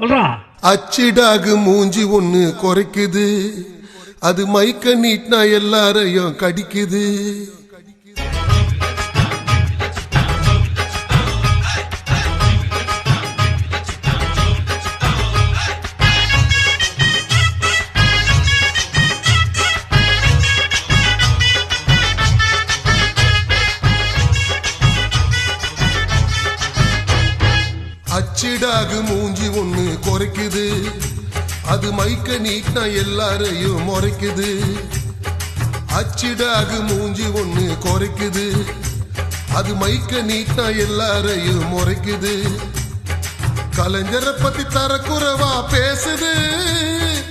சொல்றான் அச்சிடாகு மூஞ்சி ஒண்ணு குறைக்குது. அது மைக்க நீட்னா எல்லாரையும் கடிக்குது. அச்சிடாகு மூஞ்சி ஒண்ணு குறைக்குது. அது மைக்க நீட்னா எல்லாரையும் முறைக்குது. அச்சிடாகு மூஞ்சி ஒண்ணு குறைக்குது. அது மைக்க நீட்னா எல்லாரையும் முறைக்குது. கலைஞரை பத்தி தரக்குறவா பேசுது.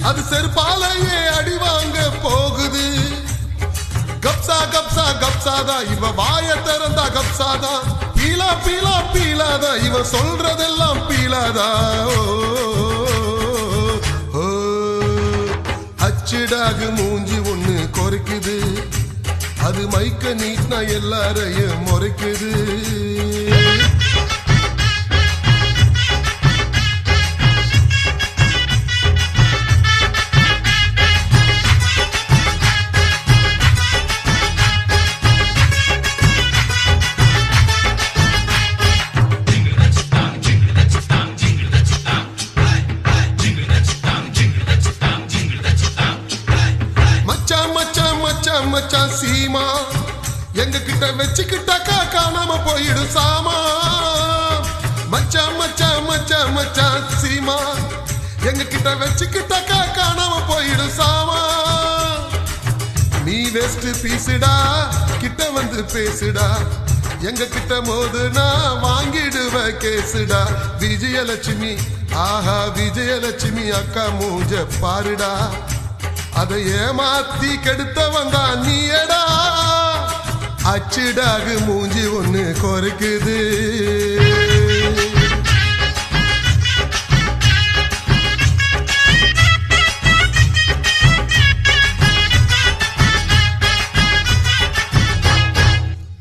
அது செருப்பாலையே அடிவாங்க போகுது. கப்சா கப்சா கப்சாதா இவ வாய திறந்தா கப்சாதா பீலா பீலா பீலாதா. இவ சொல்றதெல்லாம் பீலாதா? ஓ, ஓ, மூஞ்சி ஒண்ணு குறைக்குது. அது மைக்க நீட்னா எல்லாரையும் முறைக்குது. மச்சான் மச்சான் சீமா. எங்க கிட்ட வச்சுக்கிட்டாக்கா காணாம போயிடும் சாமா. மச்சான் மச்சான் மச்சான் மச்சான் சீமா. எங்க கிட்ட வச்சுக்கிட்டாக்கா காணாம போயிடும் சாமா. நீ வெஸ்ட் பீசுடா கிட்ட வந்து பேசுடா. எங்க கிட்ட மோதுனா வாங்கிடுவ கேசுடா. விஜயலட்சுமி ஆஹா விஜயலட்சுமி அக்கா மூஞ்ச பாருடா. அதை ஏமாத்தி கெடுத்தவன் தான் நீயடா. அச்சிடாகு மூஞ்சி ஒண்ணு குறைக்குது.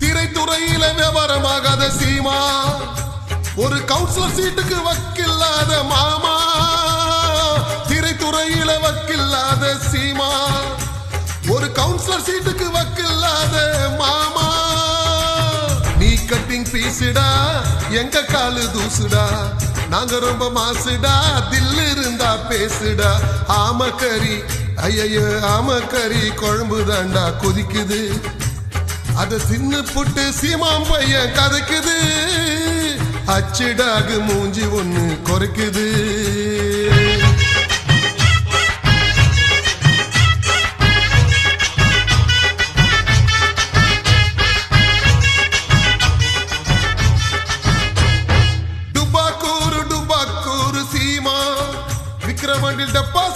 திரைத்துறையில விவரமாகாத சீமா. ஒரு கவுன்சிலர் சீட்டுக்கு வக்கில்லாத மாமா. திரைத்துறையில வக்கில்லாத சீமா கவுன்சிலர் சீட்டுக்கு வக்கில்லாத மாமா. நீ கட்டிங் பீசுடா எங்க காலு தூசுடா? நாங்க ரொம்ப மாசுடா தில்லு இருந்தா பேசுடா. ஆமக்கறி ஐயையோ ஆமக்கறி குழம்பு தாண்டா கொதிக்குது. அத சின்ன புட்டு சீமாம் பையன் கதைக்குது. அச்சிடாகு மூஞ்சி ஒண்ணு குறைக்குது.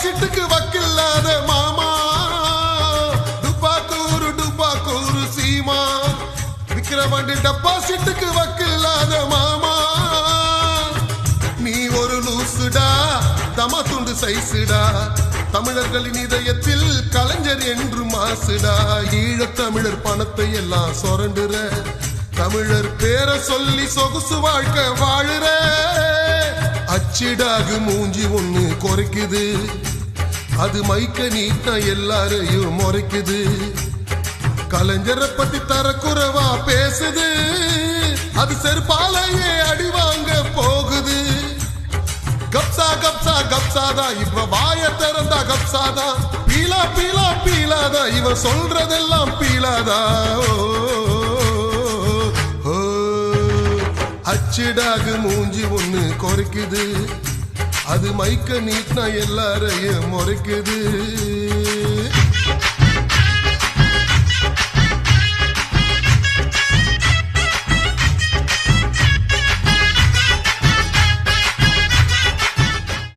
விக்ரமண்டில் வக்கில்லாத மாமா. டுபாக்கூரு டுபாக்கூரு சீமா. விக்கிறமாண்டி டப்பா சிட்டுக்கு வக்கில்லாத மாமா. நீ ஒரு லூசுடா தம துண்டு சைசுடா. தமிழர்களின் இதயத்தில் கலைஞர் என்று மாசுடா. ஈழத் தமிழர் பணத்தை எல்லாம் சொரண்டுற. தமிழர் பேரை சொல்லி சொகுசு வாழ்க்கை வாழுற. அச்சிடாகு மூஞ்சி ஒண்ணு குறைக்குது. அது மைக்க நீட்டா எல்லாரையும் முறைக்குது. கலைஞரை பத்தி தரக்குறவா பேசுது. அது செருப்பாலையே அடி வாங்க போகுது. கப்சா கப்சா கப்சாதா இவ வாய திறந்தா கப்சாதா பீலா பீலா பீலாதா இவ சொல்றதெல்லாம் பீலாதா ஓ. அச்சிடாகு மூஞ்சி ஒண்ணு குறைக்குது. அது மைக்க நீட்னா எல்லாரையும் முறைக்குது.